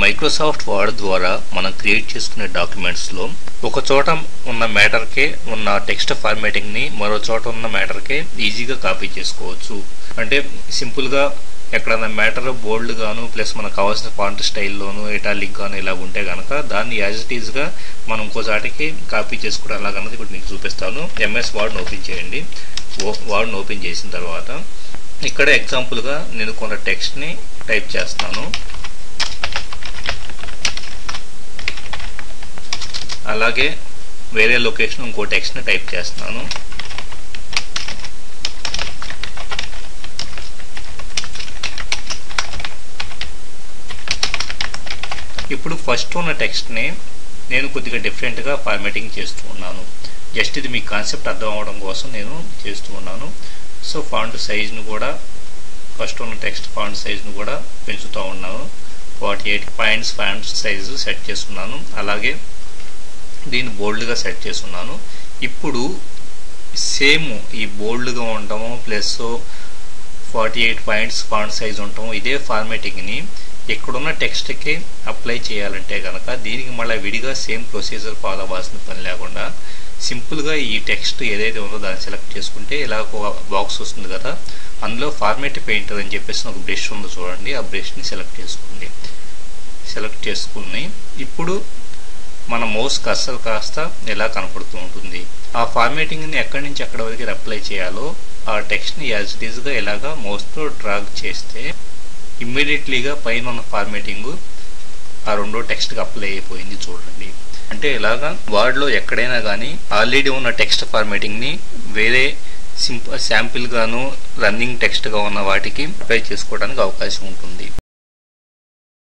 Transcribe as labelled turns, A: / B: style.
A: Microsoft word ద్వారా మనం create చేసుకునే డాక్యుమెంట్స్లో ఒక చోట ఉన్న మ్యాటర్కే ఉన్న టెక్స్ట్ ఫార్మేటింగ్ని మరో చోట ఉన్న మ్యాటర్కే ఈజీగా కాపీ చేసుకోవచ్చు. అంటే సింపుల్గా ఎక్కడైనా మ్యాటర్ బోల్డ్ గాను ప్లస్ మనకు కావాల్సిన ఫాంట్ స్టైల్లోను ఇటాలిక్ గాను ఇలా ఉంటే కనుక దాన్ని యాజ్ ఇట్ ఈజ్గా మనం ఇంకోసాటికి కాపీ చేసుకోవడం అలాగన్నది ఇప్పుడు మీకు చూపిస్తాను. ఎంఎస్ వర్డ్ని ఓపెన్ చేయండి. వర్డ్ని ఓపెన్ చేసిన తర్వాత ఇక్కడ ఎగ్జాంపుల్గా నేను కొంత టెక్స్ట్ని టైప్ చేస్తాను. అలాగే వేరే లొకేషన్ ఇంకో టెక్స్ట్ని టైప్ చేస్తున్నాను. ఇప్పుడు ఫస్ట్ ఉన్న టెక్స్ట్ని నేను కొద్దిగా డిఫరెంట్గా ఫార్మేటింగ్ చేస్తూ ఉన్నాను. జస్ట్ ఇది మీ కాన్సెప్ట్ అర్థం అవడం కోసం నేను చేస్తూ ఉన్నాను. సో ఫాంట్ సైజ్ను కూడా ఫస్ట్ ఉన్న టెక్స్ట్ ఫాంట్ సైజ్ను కూడా పెంచుతూ ఉన్నాను. Forty eight points font size set చేస్తున్నాను. అలాగే దీన్ని బోల్డ్గా సెట్ చేస్తున్నాను ఇప్పుడు సేమ్ ఈ బోల్డ్గా ఉండటము plus forty eight points font size ఉండటం ఇదే ఫార్మేటింగ్ని ఎక్కడున్న టెక్స్ట్కి అప్లై చేయాలంటే కనుక దీనికి మళ్ళీ విడిగా సేమ్ ప్రొసీజర్ ఫాలో అవ్వాల్సిన పని లేకుండా సింపుల్గా ఈ టెక్స్ట్ ఏదైతే ఉందో దాన్ని సెలెక్ట్ చేసుకుంటే ఇలా ఒక బాక్స్ వస్తుంది కదా అందులో ఫార్మేట్ పెయింటర్ అని చెప్పేసి ఒక బ్రష్ ఉందో చూడండి. ఆ బ్రష్ని సెలెక్ట్ చేసుకోండి. సెలెక్ట్ చేసుకుని ఇప్పుడు మన మౌస్ కర్సర్ కాస్త ఎలా కనపడుతూ ఉంటుంది. ఆ ఫార్మేటింగ్ని ఎక్కడి నుంచి ఎక్కడి వరకు అప్లై చేయాలో ఆ టెక్స్ట్ని యాజ్ ఇట్ ఈస్గా ఇలాగా మౌస్తో డ్రాగ్ చేస్తే ఇమ్మీడియట్లీగా పైన ఉన్న ఫార్మేటింగ్ ఆ రెండో టెక్స్ట్కి అప్లై అయిపోయింది చూడండి. అంటే ఇలాగా వార్డ్లో ఎక్కడైనా కానీ ఆల్రెడీ ఉన్న టెక్స్ట్ ఫార్మేటింగ్ని వేరే సింపుల్ శాంపిల్గాను రన్నింగ్ టెక్స్ట్గా ఉన్న వాటికి అప్లై చేసుకోవడానికి అవకాశం ఉంటుంది.